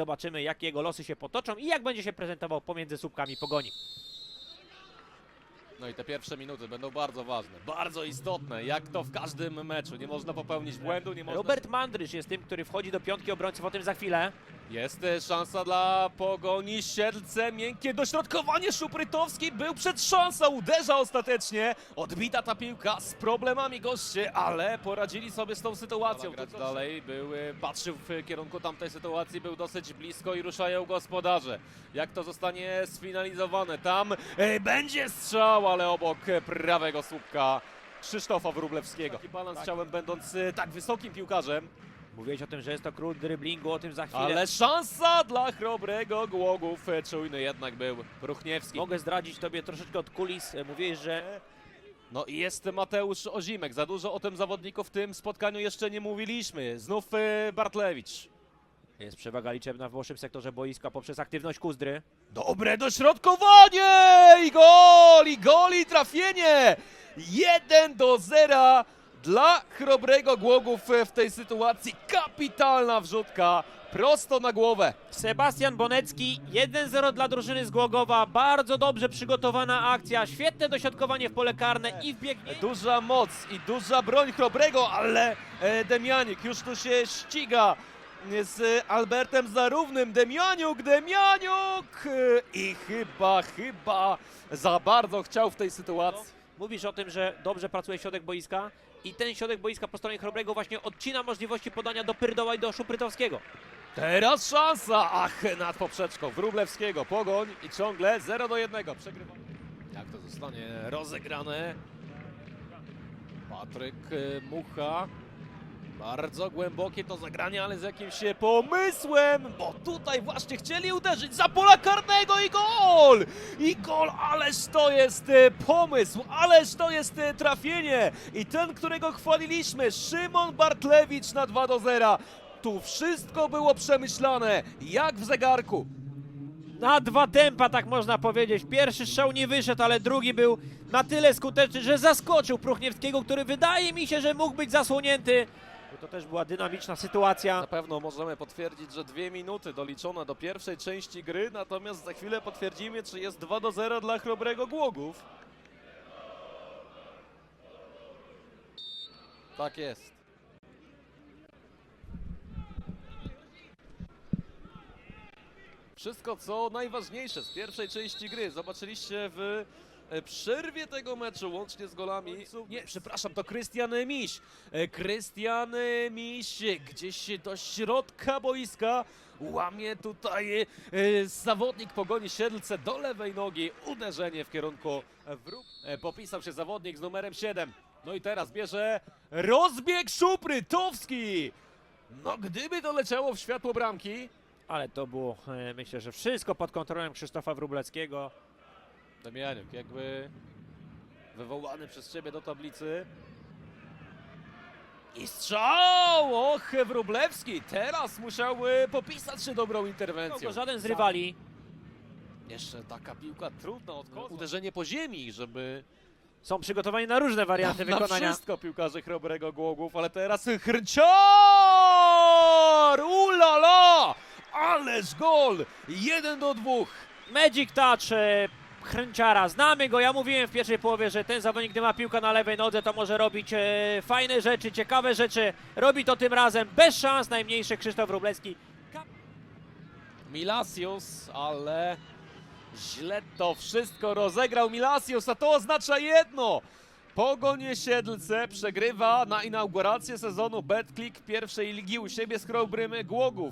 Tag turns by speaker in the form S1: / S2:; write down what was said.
S1: Zobaczymy, jak jego losy się potoczą i jak będzie się prezentował pomiędzy słupkami pogoni.
S2: No i te pierwsze minuty będą bardzo ważne, bardzo istotne, jak to w każdym meczu. Nie można popełnić błędu, nie można...
S1: Robert Mandrysz jest tym, który wchodzi do piątki obrońców, o tym za chwilę.
S2: Jest e, szansa dla Pogoni, Siedlce, miękkie dośrodkowanie, Szuprytowski był przed szansą, uderza ostatecznie, odbita ta piłka z problemami goście, ale poradzili sobie z tą sytuacją. Grać dalej, był, patrzył w kierunku tamtej sytuacji, był dosyć blisko i ruszają gospodarze. Jak to zostanie sfinalizowane? Tam e, będzie strzał, ale obok prawego słupka Krzysztofa Wróblewskiego. Taki balans chciałem, będąc e, tak wysokim piłkarzem.
S1: Mówiłeś o tym, że jest to król dryblingu, o tym za chwilę.
S2: Ale szansa dla chrobrego Głogów. Czujny jednak był Ruchniewski.
S1: Mogę zdradzić tobie troszeczkę od kulis. Mówiłeś, że
S2: No i jest Mateusz Ozimek. Za dużo o tym zawodniku w tym spotkaniu jeszcze nie mówiliśmy. Znów e, Bartlewicz.
S1: jest przewaga liczebna w włoszym sektorze boiska poprzez aktywność Kuzdry.
S2: Dobre dośrodkowanie! I gol! I gol i trafienie! 1 do 0 dla chrobrego Głogów e, w tej sytuacji. Kapitalna wrzutka prosto na głowę.
S1: Sebastian Bonecki, 1-0 dla drużyny z Głogowa. Bardzo dobrze przygotowana akcja, świetne dośrodkowanie w pole karne i wbiegnie.
S2: Duża moc i duża broń Chrobrego, ale e, Demianik już tu się ściga z Albertem Zarównym. Demianiuk, Demianiuk! E, I chyba, chyba za bardzo chciał w tej sytuacji.
S1: Mówisz o tym, że dobrze pracuje środek boiska i ten środek boiska po stronie Chrobrego właśnie odcina możliwości podania do Pyrdoła i do Szuprytowskiego.
S2: Teraz szansa! Ach, nad poprzeczką Wróblewskiego. Pogoń i ciągle 0 do 1. Przegrywa. Jak to zostanie rozegrane? Patryk e, Mucha. Bardzo głębokie to zagranie, ale z jakimś pomysłem, bo tutaj właśnie chcieli uderzyć za pola karnego i gol! I gol, ależ to jest e, pomysł, ależ to jest e, trafienie! I ten, którego chwaliliśmy, Szymon Bartlewicz na 2 do 0. Tu wszystko było przemyślane, jak w zegarku.
S1: Na dwa tempa, tak można powiedzieć. Pierwszy strzał nie wyszedł, ale drugi był na tyle skuteczny, że zaskoczył Pruchniewskiego, który wydaje mi się, że mógł być zasłonięty. To też była dynamiczna sytuacja.
S2: Na pewno możemy potwierdzić, że dwie minuty doliczone do pierwszej części gry, natomiast za chwilę potwierdzimy, czy jest 2 do 0 dla chrobrego Głogów. Tak jest. Wszystko, co najważniejsze z pierwszej części gry zobaczyliście w przerwie tego meczu, łącznie z golami. Nie, przepraszam, to Krystian Miś. E, Krystian Miś gdzieś do środka boiska łamie tutaj e, zawodnik Pogoni Siedlce do lewej nogi. Uderzenie w kierunku wróg. E, Popisał się zawodnik z numerem 7. No i teraz bierze rozbieg Szuprytowski. No gdyby to leciało w światło bramki,
S1: Ale to było, e, myślę, że wszystko pod kontrolą Krzysztofa Wróblewskiego.
S2: Damianiuk jakby wywołany przez ciebie do tablicy. I strzał! Och, Wróblewski teraz musiałby popisać się dobrą interwencją.
S1: Żaden z rywali.
S2: Jeszcze taka piłka trudna od kozła. Uderzenie po ziemi, żeby
S1: Są przygotowani na różne warianty
S2: na
S1: wykonania.
S2: wszystko piłkarze Chrobrego Głogów, ale teraz Hrnciar! Ulala! Ależ gol! Jeden do dwóch.
S1: Magic Touch e, Chręciara. Znamy go, ja mówiłem w pierwszej połowie, że ten zawodnik, gdy ma piłkę na lewej nodze, to może robić e, fajne rzeczy, ciekawe rzeczy. Robi to tym razem bez szans, najmniejszy Krzysztof Wróblewski.
S2: Milasius, ale źle to wszystko rozegrał Milasius, a to oznacza jedno. Pogonie Siedlce przegrywa na inaugurację sezonu BetClick pierwszej ligi u siebie z Chrobrym Głogów.